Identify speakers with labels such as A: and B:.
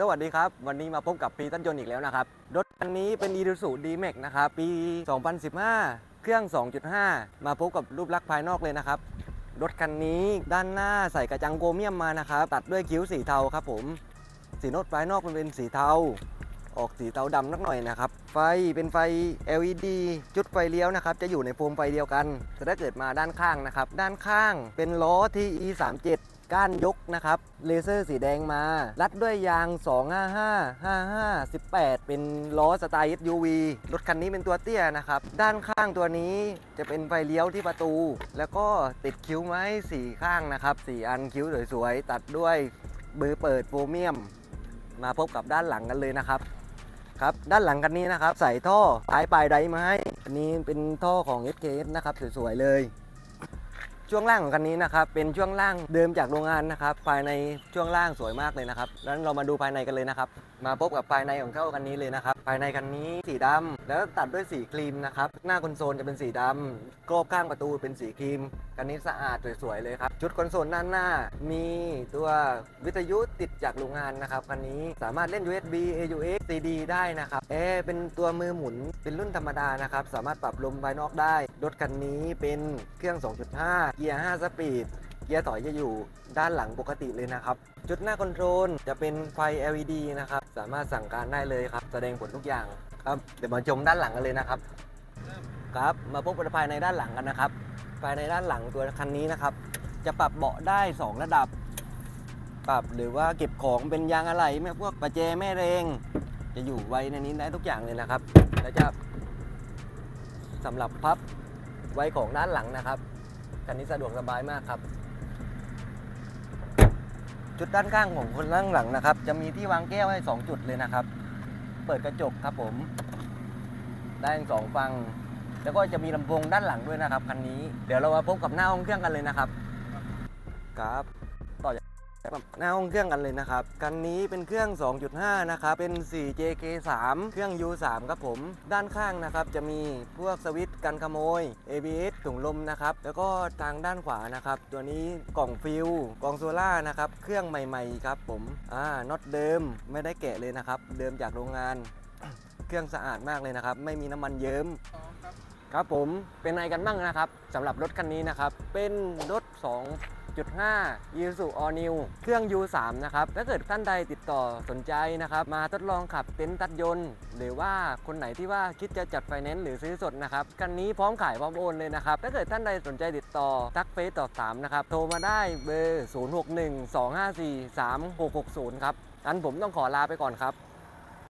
A: สวัสดีครับ วันนี้มาพบกับปีตันยนต์อีกแล้วนะครับ รถคันนี้เป็น i s u z u D-Max นะครับ ปี 2015 เครื่อง 2.5 มาพบกับรูปลักษณ์ภายนอกเลยนะครับ รถคันนี้ด้านหน้าใส่กระจังโกเมียมมานะครับ ตัดด้วยคิ้วสีเทาครับผม สีโนตภายนอกมันเป็นสีเทา ออกสีเทาดำนักหน่อยนะครับ ไฟเป็นไฟ LED จุดไฟเลี้ยวนะครับ จะอยู่ในโฟมไฟเดียวกันแต่ถ้าเกิดมาด้านข้างนะครับ ด้านข้างเป็นล้อ TE 3 7 ก้านยกนะครับเลเซอร์สีแดงมา รัดด้วยยาง 255 55 18 เป็นล้อสไตล์ SUV รถคันนี้เป็นตัวเตี้ยนะครับ ด้านข้างตัวนี้จะเป็นไฟเลี้ยวที่ประตู แล้วก็ติดคิ้วไม้สี่ข้างนะครับสี่อันคิ้วสวยๆ ตัดด้วยเบอร์เปิดโฟเมียม มาพบกับด้านหลังกันเลยนะครับครับด้านหลังกันนี้นะครับ ใส่ท่อท้ายปลายไดร์มาให้อันนี้เป็นท่อของ SKS นะครับสวยๆเลย ช่วงล่างของคันนี้นะครับเป็นช่วงล่างเดิมจากโรงงานนะครับภายในช่วงล่างสวยมากเลยนะครับแล้วเรามาดูภายในกันเลยนะครับมาพบกับภายในของเจ้าคันนี้เลยนะครับภายในคันนี้สีดำแล้วตัดด้วยสีครีมนะครับหน้าคอนโซลจะเป็นสีดำกรอบข้างประตูเป็นสีครีมคันนี้สะอาดสวยๆเลยครับชุดคอนโซลด้านหน้า มีตัววิทยุติดจากโรงงานนะครับคันนี้สามารถเล่น USB AUX CD ได้นะครับแอร์เป็นตัวมือหมุนเป็นรุ่นธรรมดานะครับสามารถปรับลมภายนอกได้รถคันนี้เป็นเครื่อง 2.5เกียร์ 5 สปีด เกียร์ถอยจะอยู่ด้านหลังปกติเลยนะครับ จุดหน้าคอนโทรลจะเป็นไฟ LED นะครับ สามารถสั่งการได้เลยครับ แสดงผลทุกอย่างครับ เดี๋ยวมาชมด้านหลังกันเลยนะครับ ครับ มาพบกันภายในด้านหลังกันนะครับ ภายในด้านหลังตัวคันนี้นะครับ จะปรับเบาะได้ 2 ระดับ ปรับหรือว่าเก็บของเป็นยางอะไหล่แม่พวกประแจแม่เรงจะอยู่ไว้ในนี้ได้ทุกอย่างเลยนะครับ แล้วจะสำหรับพับไว้ของด้านหลังนะครับ คันนี้สะดวกสบายมากครับ จุดด้านข้างของคนนั่งหลังนะครับ จะมีที่วางแก้วให้ 2 จุดเลยนะครับ เปิดกระจกครับผมได้ทั้งสองฟัง แล้วก็จะมีลำโพงด้านหลังด้วยนะครับคันนี้ เดี๋ยวเรามาพบกับหน้าห้องเครื่องกันเลยนะครับ ครับ หน้าห้องเครื่องกันเลยนะครับคันนี้เป็นเครื่อง 2.5 นะครับเป็น 4JK3 เครื่อง U3 ครับผม ด้านข้างนะครับจะมีพวกสวิตช์กันขโมย ABS ถุงลมนะครับแล้วก็ทางด้านขวานะครับ ตัวนี้กล่องฟิวกล่องโซล่านะครับเครื่องใหม่ๆครับผมอ่าน็อตเดิมไม่ได้แกะเลยนะครับ เดิมจากโรงงาน เครื่องสะอาดมากเลยนะครับ ไม่มีน้ำมันเยิ้มครับผมเป็นไงกันบ้างนะครับสำหรับรถคันนี้นะครับ เป็นรถ 2.5 Isuzu All New เครื่อง U3 นะครับถ้าเกิดท่านใดติดต่อสนใจนะครับมาทดลองขับเต็นท์ตัดยนต์ หรือว่าคนไหนที่ว่าคิดจะจัดไฟแนนซ์หรือซื้อสดนะครับคันนี้พร้อมขายพร้อมโอนเลยนะครับถ้าเกิดท่านใดสนใจติดต่อทักเฟซต่อ3นะครับโทรมาได้เบอร์ 0612543660 ครับอันผมต้องขอลาไปก่อนครับ